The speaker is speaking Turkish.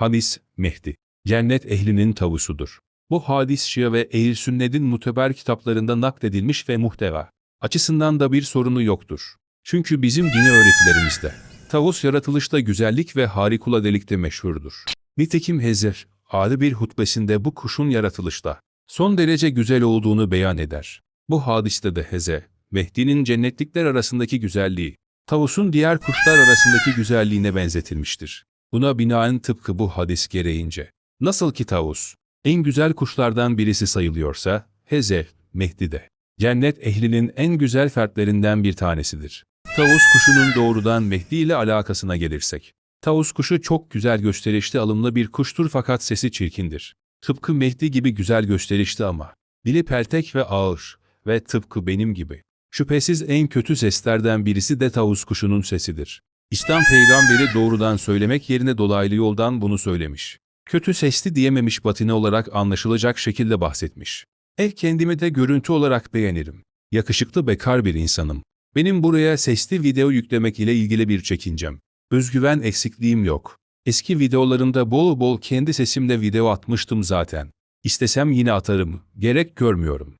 Hadis, Mehdi. Cennet ehlinin tavusudur. Bu hadis Şia ve Ehl Sünnet'in muteber kitaplarında nakledilmiş ve muhteva. Açısından da bir sorunu yoktur. Çünkü bizim dini öğretilerimizde. Tavus yaratılışta güzellik ve harikuladelikte meşhurdur. Nitekim Hezir, adı bir hutbesinde bu kuşun yaratılışta son derece güzel olduğunu beyan eder. Bu hadiste de Heze, Mehdi'nin cennetlikler arasındaki güzelliği, tavusun diğer kuşlar arasındaki güzelliğine benzetilmiştir. Buna binaen tıpkı bu hadis gereğince. Nasıl ki tavus, en güzel kuşlardan birisi sayılıyorsa, Heze, Mehdi de, cennet ehlinin en güzel fertlerinden bir tanesidir. Tavus kuşunun doğrudan Mehdi ile alakasına gelirsek, Tavus kuşu çok güzel gösterişli alımlı bir kuştur fakat sesi çirkindir. Tıpkı Mehdi gibi güzel gösterişli ama, dili peltek ve ağır ve tıpkı benim gibi. Şüphesiz en kötü seslerden birisi de tavus kuşunun sesidir. İslam peygamberi doğrudan söylemek yerine dolaylı yoldan bunu söylemiş. Kötü sesli diyememiş batine olarak anlaşılacak şekilde bahsetmiş. Eh kendimi de görüntü olarak beğenirim. Yakışıklı bekar bir insanım. Benim buraya sesli video yüklemek ile ilgili bir çekincem. Özgüven eksikliğim yok. Eski videolarımda bol bol kendi sesimle video atmıştım zaten. İstesem yine atarım, gerek görmüyorum.